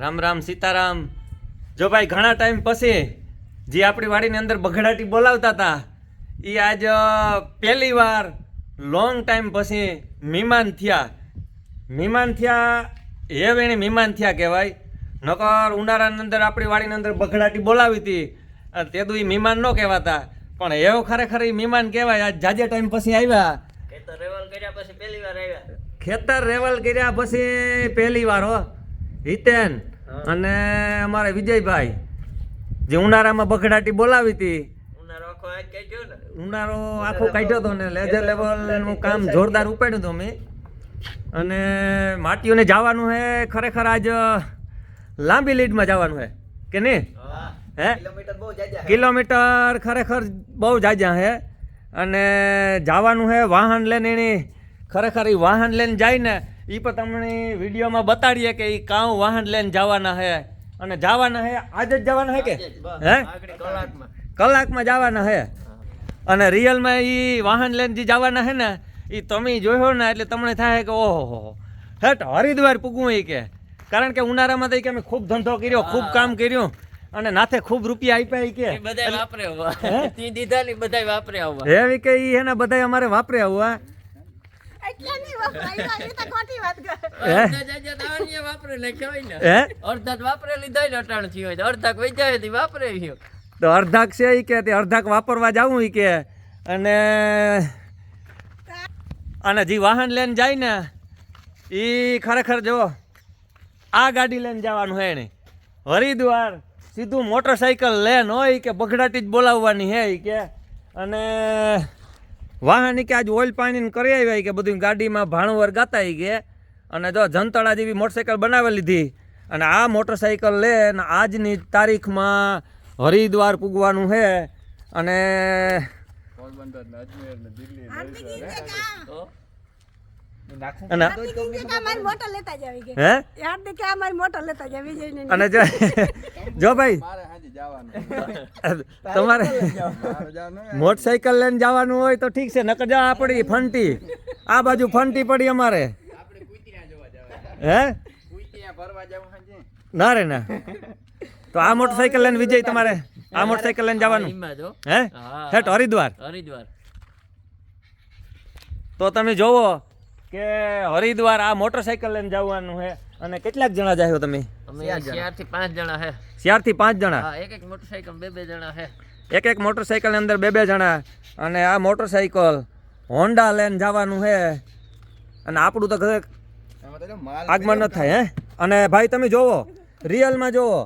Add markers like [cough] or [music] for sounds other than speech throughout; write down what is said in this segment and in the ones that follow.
રામ રામ સીતારામ. જો ભાઈ ઘણા ટાઈમ પછી જે આપણી વાડીની અંદર બઘડાટી બોલાવતા હતા એ આજ પહેલી વાર લોંગ ટાઈમ પછી મહેમાન થયા. મહેમાન થયા એ વેણી મહેમાન થયા કહેવાય. નકર ઉનાળાની અંદર આપણી વાડીની અંદર બઘડાટી બોલાવી હતી. તે તો એ મહેમાન ન કહેવાતા. પણ એવો ખરેખર એ મહેમાન કહેવાય આજ જાજે ટાઈમ પછી આવ્યા. ખેતર રેવલ કર્યા પછી પહેલી વાર આવ્યા. ખેતર રેવલ કર્યા પછી પહેલી વાર હો. હિતેન અને અમારે વિજયભાઈ. જે ઉનાળામાં બગડાટી બોલાવી હતી. ઉનાળો આખો કાઢ્યો હતો ને લેજર લેવલનું કામ જોરદાર ઉપાડ્યું હતું મેં અને માટીઓને જવાનું હે ખરેખર આજ લાંબી લીડમાં જવાનું હે કે નહીં? હે કિલોમીટર કિલોમીટર ખરેખર બહુ જાજા હે. અને જવાનું હે વાહન લઈને એની ખરેખર એ વાહન લઈને જાય ને એ પણ તમને વિડીયોમાં બતાડીએ કે એ કાં વાહન લઈને જવાના હે. અને જવાના હે આજે જ જવાના હે કે? હે? કલાકમાં. જવાના હે? અને રિયલમાં એ વાહન લઈને જે જવાના હે ને એ તમે જોયો ને એટલે તમને થાય કે ઓહો હેટ હરિદ્વાર પૂગવું એ કે. કારણ કે ઉનાળામાં તો કે અમે ખૂબ ધંધો કર્યો ખૂબ કામ કર્યું. અને નાથે ખૂબ રૂપિયા આપ્યા કે. બધા બધાય વાપરે આવવા તી દીધા ની બધાય વાપરે આવવા એવી કે એ એના બધા અમારે વાપરે આવું એટલા નહીં વપરાય એ તો અર્ધાક છે એ કે તે અર્ધાક વાપરવા જાવું એ કે. અને અને જે વાહન લઈને જાય ને એ ખરેખર જો આ ગાડી લઈને જવાનું હે ને હરિદ્વાર સીધું મોટરસાઇકલ લેન હોય કે બગડાટી જ બોલાવવાની હે કે. અને વાહન કે આજ ઓઇલ પાણીને કરી આવ્યા કે બધું ગાડીમાં ભાણવર ગાતા ગયા. અને જો જનતળા જેવી મોટરસાઇકલ બનાવી લીધી. અને આ મોટરસાઇકલ લે અને આજની તારીખમાં હરિદ્વાર પૂગવાનું છે અને અને હાર્દિક ઈ કે કા મારી મોટર લેતા જાવી કે હે? હાર્દિક કે આ મારી મોટર લેતા જાવી વિજયને નહીં. અને જો જો ભાઈ [laughs] તમારે મોટરસાયકલ લઈને જવાનું હોય તો ઠીક છે નકર જા પડી ફંટી. આ બાજુ ફંટી પડી અમારે. હે? ના રે ના. તો આ મોટરસાયકલ લઈને વિજય તમારે આ મોટરસાયકલ લઈને જવાનું. હે હા. હેઠ હરિદ્વાર. હરિદ્વાર. તો તમે જોવો કે હરિદ્વાર આ મોટરસાયકલ લઈને જવાનું છે અને કેટલાક જણા જાયો તમે? અમે ચારથી પાંચ જણા હે. ચારથી પાંચ જણા? એક એક મોટરસાયકલ બે બે જણા હે. એક એક મોટરસાઇકલની અંદર બે બે જણા અને આ મોટરસાયકલ હોન્ડા લઈને જવાનું છે અને આપણું તો ઘરે આગમન ન થાય હે? અને ભાઈ તમે જોવો રિયલમાં જોવો.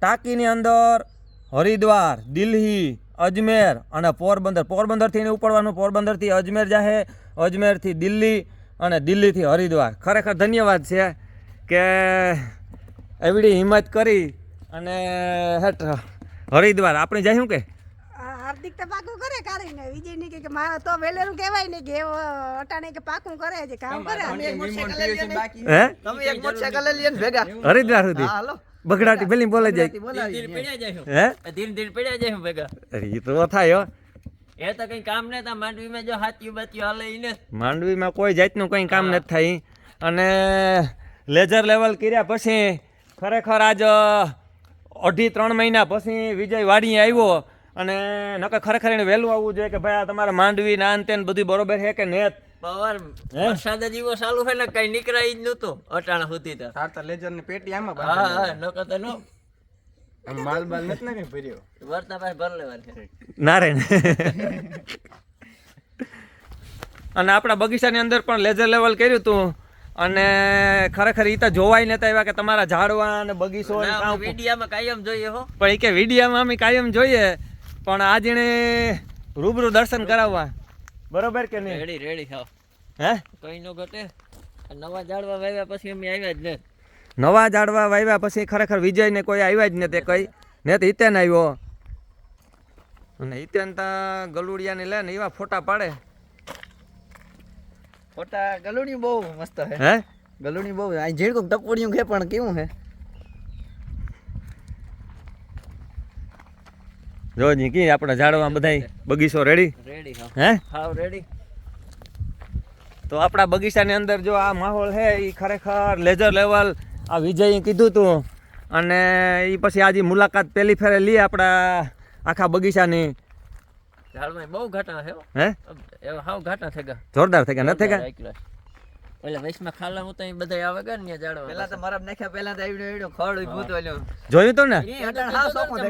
ટાંકીની અંદર હરિદ્વાર દિલ્હી અજમેર અને પોરબંદર. પોરબંદરથી એને ઉપડવાનું પોરબંદરથી અજમેર જાહે અજમેરથી દિલ્હી અને દિલ્હીથી હરિદ્વાર. ખરેખર ધન્યવાદ છે કે એવડી હિંમત કરી અને હેઠ હરિદ્વાર. આપણે જાય શું કે? આ હાર્દિક તો પાકું કરે કાઢીને વિજયની કે મારા તો વેલેરું કહેવાય ને કે એવો અટાણે કે પાકું કરે છે. કામ કરે. અમે એક મોટરસાઇકલ હે? તમે એક મોટરસાઇકલ લઈ લઈએ ભેગા. હરિદ્વાર સુધી? હા, હાલો. બગડાટી પેલી બોલે જાય. ધીરે પડ્યા જાય હે? ધીરે ધીરે પડ્યા જાય ભેગા. અરે એ તો થાય હો. એ તો કઈ કામ નહીં તા માંડવીમાં જો હાથીયું બાત્યું હાલે ઈને માંડવીમાં કોઈ જાતનું કંઈ કામ નથી થાય. અને લેઝર લેવલ કર્યા પછી ખરેખર આજ અઢી ત્રણ મહિના પછી વિજય વાડીએ આવ્યો અને નકર ખરેખર એને વહેલું આવવું જોઈએ કે ભાઈ આ તમારે માંડવી ના અંતે બધું બરોબર છે કે નેત? પવાર? વરસાદ જીવો ચાલુ છે ને કઈ નીકળાય જ નતું અટાણા સુધી તો. સારતા લેજરની પેટી આમાં હા હા નકર તો નો. આમ માલ બાલ નથી ને કઈ ભર્યો? વર્તા પાસે ભર લેવાની ના રે. અને આપણા બગીચાની અંદર પણ લેઝર લેવલ કર્યું હતું અને ખરેખર એ તો જોવાય નતા આવ્યા કે તમારા ઝાડવા અને બગીચો વિડીયામાં કાયમ જોઈએ હો. પણ એ કે વિડીયામાં અમે કાયમ જોઈએ પણ આજ રૂબરૂ દર્શન કરાવવા. બરોબર કે નહીં? રેડી રેડી થાવ હે? કઈ નો ઘટે. નવા ઝાડવા વાવ્યા પછી અમે આવ્યા જ ને. નવા ઝાડવા વાવ્યા પછી ખરેખર વિજયને કોઈ આવ્યા જ નથી કઈ. ને તો હિતેન આવ્યો. અને હિતેન તા ગલુડિયાને લે ને એવા ફોટા પાડે. ફોટા ગલુડિયું બહુ મસ્ત હે હે? ગલુડિયું બહુ આ ઝીણકું ટપોડિયું છે પણ કેવું હે જો જી કી આપણા ઝાડવા બધાય બગીચો રેડી રેડી હે. હાવ રેડી તો આપણા બગીચાની અંદર જો આ માહોલ છે એ ખરેખર લેઝર લેવલ આ વિજયે કીધું તું. અને એ પછી આજે મુલાકાત પહેલી ફેરે લઈએ આપણા આખા બગીચાની. ઝાડમાં બહુ ઘાટા છે હે. એવા હાવ ઘાટા થઈ ગયા. જોરદાર થઈ ગયા નથી ગયા? High એટલે વૈશમાં ખાલા હું તો બધા આવે ગયા ને પેલા તો ઝાડવા મરબ નાખ્યા પેલા તો આવડ્યું આવડ્યું ખડ ભૂત વાલ્યો જોયું તો ને.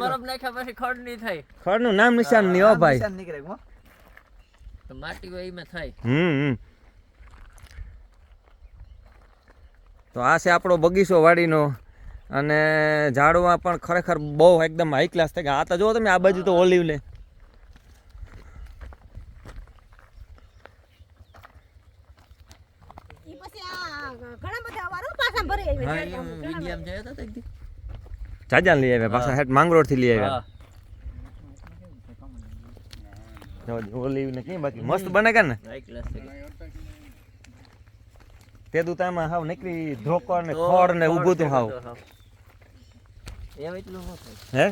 મરબ નાખ્યા પછી ખડ નહીં થાય. ખડનું નામ નિશાન નહીં હો ભાઈ. નિશાન નીકળે હો. તો માટી હોય એમાં થાય. હમ હમ. તો આ છે આપણો બગીચો વાડીનો અને ઝાડવા પણ ખરેખર બહુ એકદમ હાઈ ક્લાસ થઈ ગયા. આ તો જુઓ તમે આ બાજુ તો ઓલિવ ને ઈ પછી આ ઘણા બધા અવારો પાછા ભરી આવી હા જાય. એ હું વિડીયામાં જોયા હતા તે દી. જાજા લઈ આવ્યા પાછા હેઠ માંગરોળથી લઈ આવ્યા. મસ્ત બને કે ને? તે ક્લાસ થઈ ગયા. તે દુતામાં હાવ નીકળી ધોકો ને ખોડ ને ઉભું તું હાવ. હે?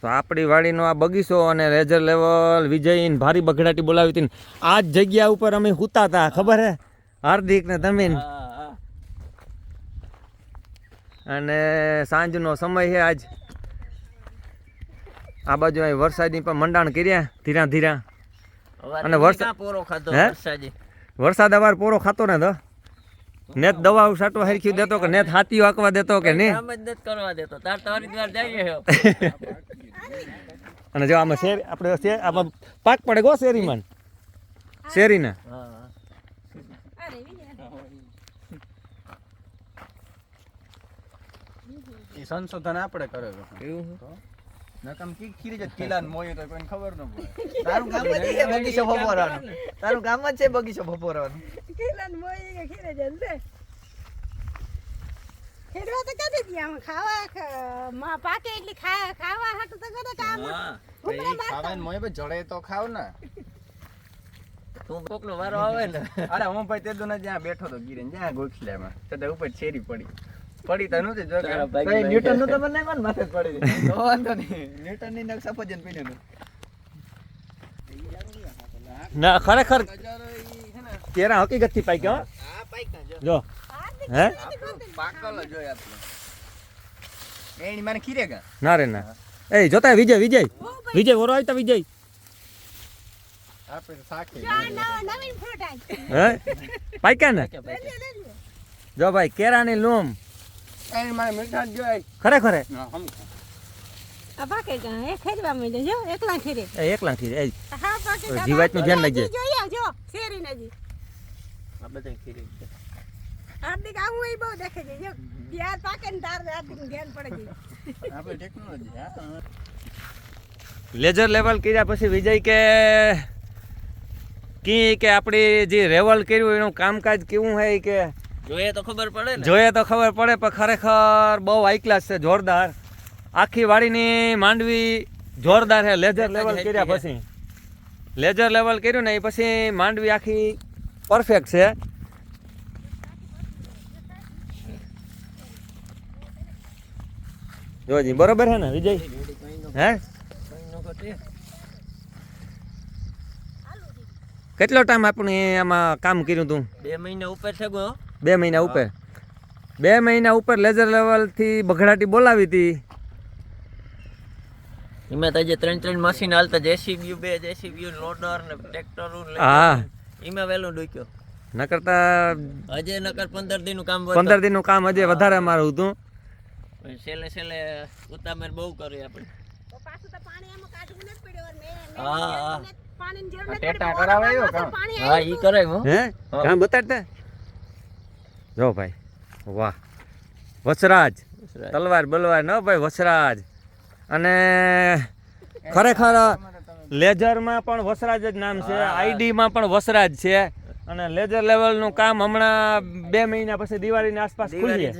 તો આપણી વાડીનો આ બગીચો અને રેજર લેવલ વિજયીન ભારી બગડાટી બોલાવી હતી ને. આ જ જગ્યા ઉપર અમે હુતા હતા ખબર હે? હાર્દિક ને હા. અને સાંજનો સમય છે આજ. આ બાજુ અહીં વરસાદની પણ મંડાણ કર્યા ધીરા ધીરા. અને વરસાદ- પોરો ખાધો વરસાદ? અવાર પોરો ખાતો ને તો. નેત દવા સાટો હરખ્યું દેતો કે નેત હાથી આંકવા દેતો કે નહીં? કરવા દેતો. તાર તો હરિદ્વાર જઈએ અને જો આમાં શેર આપણે આમાં પાક પડે ગો શેરીમાં? શેરીને હા હા. અરે વિજય. ઈ સંશોધન આપણે કરે એવું નકમ કી ખીરી જ કિલ્લા ને તો કોઈને ખબર ન પડે. [laughs] તારું કામ જ છે બગીચો ભપોરવાનું તારું કામ જ છે બગીચો ભપોરવાનું કિલ્લાને મોઈ કે ખીરે જન છે. ખેડવા તો ક્યાંથી ગયા? ખાવા ખ- માં પાકે એટલે ખાવા હાટુ તો કદા કામ મોય ભાઈ જડે તો ખાવ ને. તું કોકનો વારો આવે ને. [laughs] અરે હું ભાઈ તે દુના જ્યાં બેઠો તો ગીરે જ્યાં ગોખલામાં તે ઉપર છેરી પડી. પડી તો નથી જો કે. ન્યૂટનનું તો મને નહીં માથે પડી તો [laughs] વાંધો નહીં. ન્યૂટનની નખ સફરજન પીને ના ખરેખર તેરા હકીકતથી પાક્યો હો. જો. જો. હે? પાકલ જોઈ આપણે. એની મને ખીરે ગા. ના રે ના. એ જોતા વિજય વિજય. વિજય ઓરો આવતા વિજય. આપણે તો સાખી. નવીન ફ્રૂટ. હે? પાક્યા ને. જો ભાઈ કેરાની લૂમ. એની મને મીઠા જોઈ ખરેખર હે? ના હમ. આ પાકે ગયા ખેડવા માંડ્યો જો એકલા ખેડે એકલા થી હા પાકે ઓય, જીવાતનું ધ્યાન રાખજે. જોઈએ જો શેરી નજી આ બધા ખીરી હાર્દિક આવું એ બહુ દેખે છે જો યાર પાકે ને તાર હાર્દિક ધ્યાન પડે છે આપણે ટેકનોલોજી હા. લેઝર લેવલ કર્યા પછી વિજય કે કી કે આપણી જે રેવલ કર્યું એનું કામકાજ કેવું હોય કે જોઈએ તો ખબર પડે ને. જોઈએ તો ખબર પડે પણ ખરેખર બહુ હાઈ ક્લાસ છે જોરદાર. આખી વાડીની માંડવી જોરદાર છે. લેઝર લેવલ કર્યા પછી. લેઝર લેવલ કર્યું ને એ પછી માંડવી આખી પરફેક્ટ છે. જોજી બરોબર છે ને વિજય? હે. કેટલો ટાઈમ આપણે આમાં કામ કર્યું તું? બે મહિના ઉપર છે ગો બે મહિના ઉપર. બે મહિના ઉપર લેઝર લેવલથી બઘડાટી બોલાવી હતી. એમાં તો જે ત્રણ ત્રણ મશીન હાલતા જેસીબી બે જેસીબી લોડર ને ટ્રેક્ટર હા. એમાં વહેલું ડૂક્યો. ન કરતા હજે નકર પંદર દિનનું કામ પંદર દિનનું કામ હજે વધારે મારું હતું. છેલ્લે છેલ્લે ઉતામેર બહુ કરી આપણે. તો પાછું તો પાણી આમાં કાઢવું નથી પડ્યું. અને હા, હા. ટેટા પડી. કરાવે એવો ઓરડામાં કામ? હા ઈ કરાય હું? હે. કામ બતાડતા? જો ભાઈ વાહ. વસરાજ તલવાર બલવાર ન ભાઈ વસરાજ. અને ખરેખર લેઝરમાં પણ વસરાજ જ નામ છે આઈડીમાં પણ વસરાજ છે. અને લેઝર લેવલનું કામ હમણાં બે મહિના પછી દિવાળીની આસપાસ ખુલશે.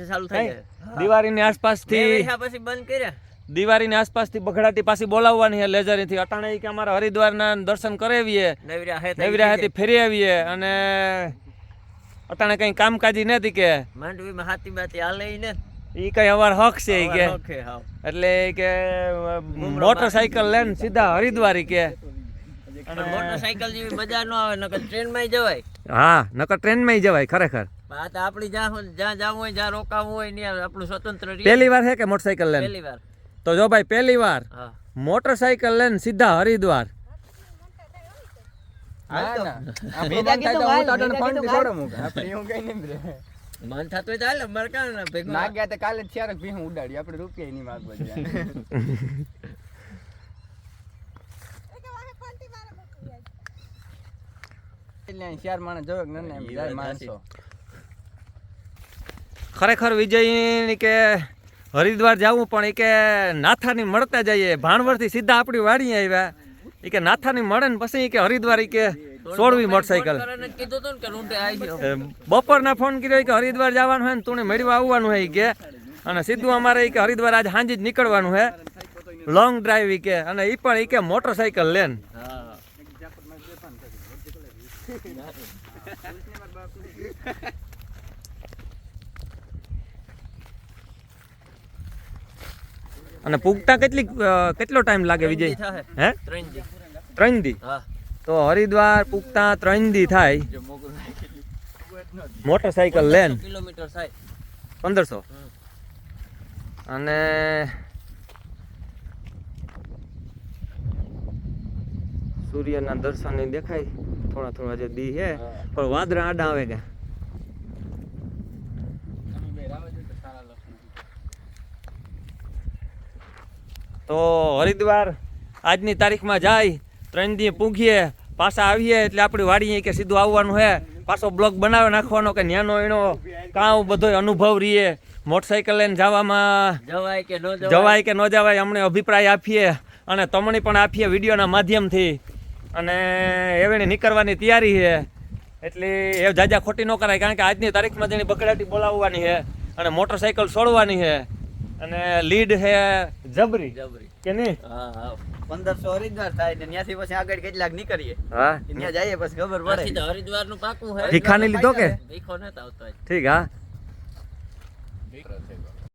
દિવાળીની આસપાસથી પછી બંધ કર્યા. દિવાળીની આસપાસથી બગડાટી પાછી બોલાવવાની છે લેઝરથી. અટાણે કે અમારા હરિદ્વારના દર્શન કરાવીએ. નવરા હે નવરાહથી ફેરી આવીએ અને અટાણે કઈ કામકાજી નથી કે? માંડવીમાં હાથી બાતી હાલે ને. ઈ કઈ અવાર હક છે ઈ કે. એટલે કે મોટરસાયકલ લઈને સીધા હરિદ્વારી કે. મોટરસાયકલ જેવી મજા ન આવે નકર ટ્રેનમાં જવાય. હા નકર ટ્રેનમાં જવાય ખરેખર. તો આપણી જ્યાં જ્યાં જવું હોય જ્યાં રોકાવું હોય ને આપણું સ્વતંત્ર પહેલી વાર છે કે મોટરસાયકલ લઈને? પહેલી વાર. તો જો ભાઈ પહેલી વાર મોટરસાયકલ લઈને સીધા હરિદ્વાર. મન થતું હોય મારે કાં ના ભેગું. ના ગયા તો કાલે જ ભી હું ઉડાડી આપણે રૂપિયા કે ચાર માણસ કે ન ને જાય માણસો. ખરેખર વિજયની કે હરિદ્વાર જવું પણ એ કે નાથાની મળતા જઈએ. ભાણવરથી સીધા આપણી વાડી આવ્યા. એ કે નાથાની મળે ને પછી કે હરિદ્વાર કે છોડવી મોટરસાઇકલ બપોરના ફોન કર્યો કે હરિદ્વાર જવાનું હોય ને તું મેળવા આવવાનું હોય કે. અને સીધું અમારે કે હરિદ્વાર આજ હાંજી જ નીકળવાનું છે લોંગ ડ્રાઈવ કે. અને એ પણ એ કે મોટરસાઇકલ લેન અને પૂગતા કેટલી કેટલો ટાઈમ લાગે વિજય. હે? ત્રણ દી. તો હરિદ્વાર પૂગતા ત્રણ દી થાય. મોટરસાયકલ લેન કિલોમીટર થાય. પંદરસો? અને સૂર્યના દર્શન દેખાય. થોડા થોડા જે દી હે પણ વાદળા આડા આવે કે? તો હરિદ્વાર આજની તારીખમાં જાય ત્રણ દી પૂગીએ પાછા આવીએ એટલે આપણી વાડીએ કે સીધું આવવાનું હે. પાછો બ્લોક બનાવી નાખવાનો કે ન્યાનો એનો કાં બધો અનુભવ રહીએ. મોટરસાઇકલ લઈને જવામાં જવાય કે ન જવાય? કે ન જવાય અમને અભિપ્રાય આપીએ અને તમને પણ આપીએ વિડીયોના માધ્યમથી. અને એવણી નીકળવાની તૈયારી છે એટલે એ જાજા ખોટી ન કરાય કારણ કે આજની તારીખમાં જેની બકડાટી બોલાવવાની છે અને મોટરસાઇકલ છોડવાની છે અને લીડ છે જબરી. જબરી. કે નહીં? હા હા. પંદરસો હરિદ્વાર થાય ને ત્યાંથી પછી આગળ કેટલાક નીકળીએ. હા. ત્યાં જઈએ પછી ખબર પડે. હરિદ્વારનું પાકું હે. ભીખાની લીધો કે? ભીખો નતો આવતો. ઠીક હા.